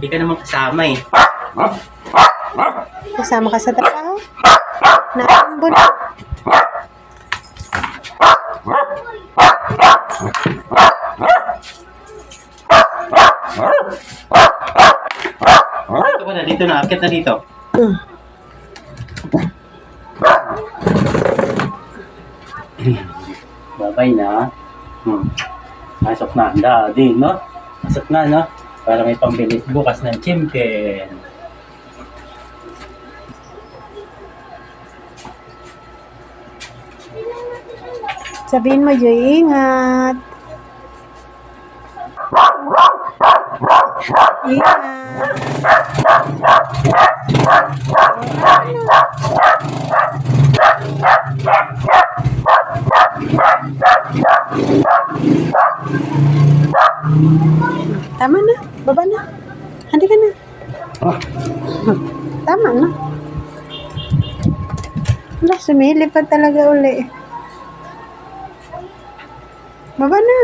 Hindi ka naman kasama eh. Kasama ka sa trabaho? Naambon. Dito ka na, dito na. Akit na dito. Hmm. Babay na. Hmm. Pasok na. Daddy, no? Pasok na, no? Para may pambili bukas ng chicken. Sabihin mo, Joy, ingat. Ingat. Tama na. Baba na. Handi ka na. Tama na. Wala, sumilipad talaga uli. Baba na.